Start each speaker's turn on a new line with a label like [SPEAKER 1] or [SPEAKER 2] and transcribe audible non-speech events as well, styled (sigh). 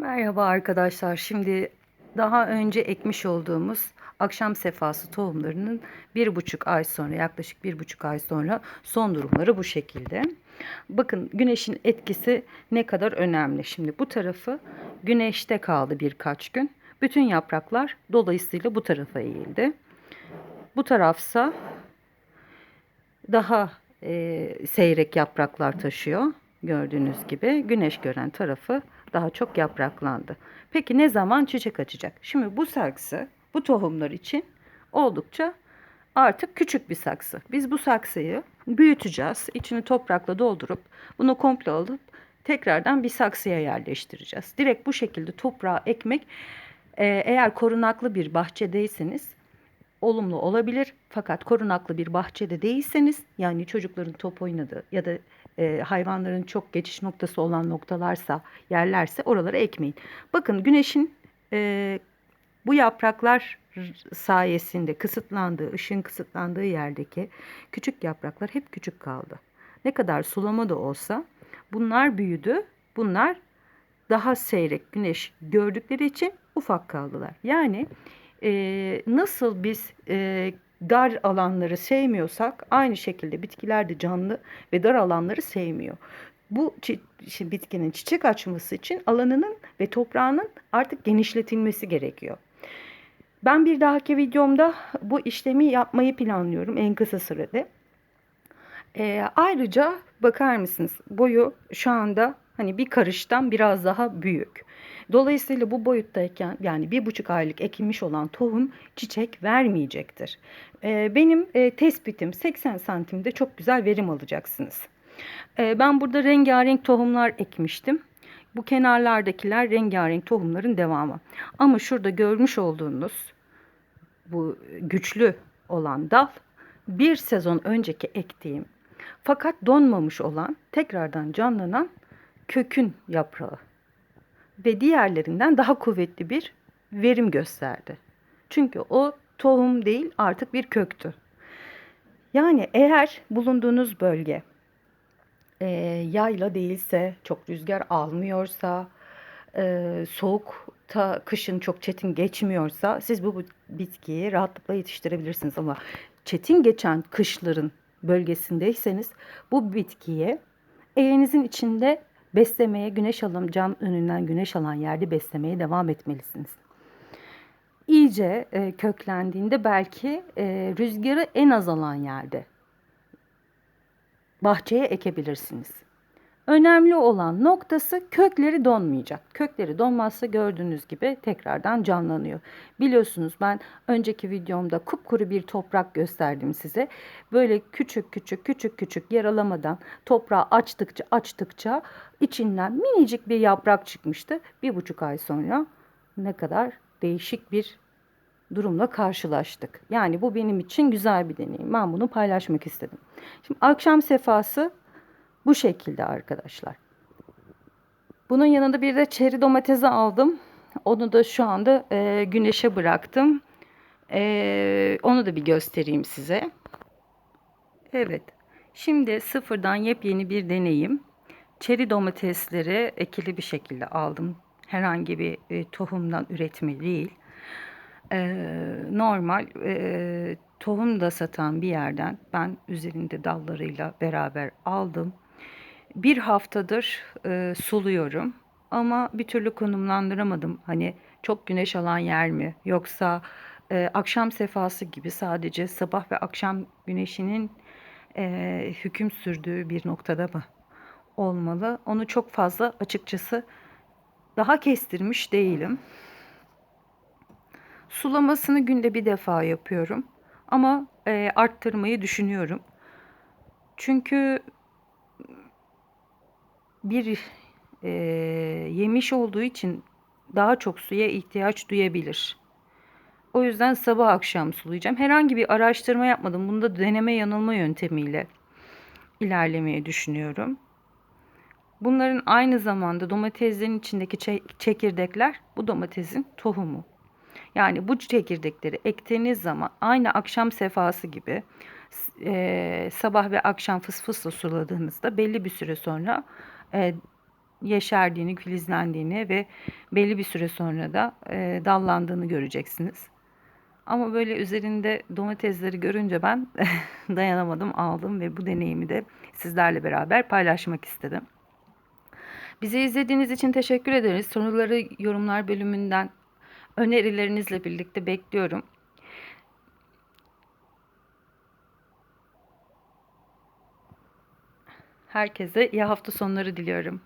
[SPEAKER 1] Merhaba arkadaşlar. Şimdi daha önce ekmiş olduğumuz akşam sefası tohumlarının bir buçuk ay sonra yaklaşık bir buçuk ay sonra son durumları bu şekilde. Bakın güneşin etkisi ne kadar önemli. Şimdi bu tarafı güneşte kaldı birkaç gün. Bütün yapraklar dolayısıyla bu tarafa eğildi. Bu tarafsa daha e, seyrek yapraklar taşıyor. Gördüğünüz gibi güneş gören tarafı daha çok yapraklandı. Peki ne zaman çiçek açacak? Şimdi bu saksı bu tohumlar için oldukça artık küçük bir saksı. Biz bu saksıyı büyüteceğiz. İçini toprakla doldurup bunu komple alıp tekrardan bir saksıya yerleştireceğiz. Direkt bu şekilde toprağa ekmek eğer korunaklı bir bahçedeyseniz olumlu olabilir. Fakat korunaklı bir bahçede değilseniz yani çocukların top oynadığı ya da e, hayvanların çok geçiş noktası olan noktalarsa yerlerse oralara ekmeyin. Bakın güneşin e, bu yapraklar sayesinde kısıtlandığı, ışığın kısıtlandığı yerdeki küçük yapraklar hep küçük kaldı. Ne kadar sulama da olsa bunlar büyüdü. Bunlar daha seyrek güneş gördükleri için ufak kaldılar. Yani e, nasıl biz e, dar alanları sevmiyorsak aynı şekilde bitkiler de canlı ve dar alanları sevmiyor. Bu çi- bitkinin çiçek açması için alanının ve toprağının artık genişletilmesi gerekiyor. Ben bir dahaki videomda bu işlemi yapmayı planlıyorum en kısa sürede. E, ayrıca bakar mısınız boyu şu anda hani bir karıştan biraz daha büyük. Dolayısıyla bu boyuttayken yani bir buçuk aylık ekilmiş olan tohum çiçek vermeyecektir. E, benim e, tespitim 80 santimde çok güzel verim alacaksınız. E, ben burada rengarenk tohumlar ekmiştim. Bu kenarlardakiler rengarenk tohumların devamı. Ama şurada görmüş olduğunuz bu güçlü olan dal bir sezon önceki ektiğim fakat donmamış olan tekrardan canlanan kökün yaprağı ve diğerlerinden daha kuvvetli bir verim gösterdi. Çünkü o tohum değil artık bir köktü. Yani eğer bulunduğunuz bölge e, yayla değilse, çok rüzgar almıyorsa, e, soğukta kışın çok çetin geçmiyorsa siz bu bitkiyi rahatlıkla yetiştirebilirsiniz. Ama çetin geçen kışların bölgesindeyseniz bu bitkiye evinizin içinde beslemeye, güneş alan, cam önünden güneş alan yerde beslemeye devam etmelisiniz. İyice e, köklendiğinde belki e, rüzgarı en az alan yerde bahçeye ekebilirsiniz. Önemli olan noktası kökleri donmayacak. Kökleri donmazsa gördüğünüz gibi tekrardan canlanıyor. Biliyorsunuz ben önceki videomda kupkuru bir toprak gösterdim size. Böyle küçük küçük küçük küçük yaralamadan toprağı açtıkça açtıkça içinden minicik bir yaprak çıkmıştı. Bir buçuk ay sonra ne kadar değişik bir durumla karşılaştık. Yani bu benim için güzel bir deneyim. Ben bunu paylaşmak istedim. Şimdi akşam sefası bu şekilde arkadaşlar. Bunun yanında bir de çeri domatesi aldım. Onu da şu anda e, güneşe bıraktım. E, onu da bir göstereyim size. Evet. Şimdi sıfırdan yepyeni bir deneyim. Çeri domatesleri ekili bir şekilde aldım. Herhangi bir e, tohumdan üretme değil. E, normal e, tohum da satan bir yerden ben üzerinde dallarıyla beraber aldım bir haftadır e, suluyorum ama bir türlü konumlandıramadım. Hani çok güneş alan yer mi yoksa e, akşam sefası gibi sadece sabah ve akşam güneşinin e, hüküm sürdüğü bir noktada mı olmalı? Onu çok fazla açıkçası daha kestirmiş değilim. Sulamasını günde bir defa yapıyorum ama e, arttırmayı düşünüyorum. Çünkü bir e, yemiş olduğu için daha çok suya ihtiyaç duyabilir. O yüzden sabah akşam sulayacağım. Herhangi bir araştırma yapmadım. Bunda deneme yanılma yöntemiyle ilerlemeyi düşünüyorum. Bunların aynı zamanda domateslerin içindeki çekirdekler bu domatesin tohumu. Yani bu çekirdekleri ektiğiniz zaman aynı akşam sefası gibi e, sabah ve akşam fıs fısla suladığınızda belli bir süre sonra e, yeşerdiğini, filizlendiğini ve belli bir süre sonra da e, dallandığını göreceksiniz. Ama böyle üzerinde domatesleri görünce ben (laughs) dayanamadım, aldım ve bu deneyimi de sizlerle beraber paylaşmak istedim. Bizi izlediğiniz için teşekkür ederiz. Soruları yorumlar bölümünden önerilerinizle birlikte bekliyorum. Herkese iyi hafta sonları diliyorum.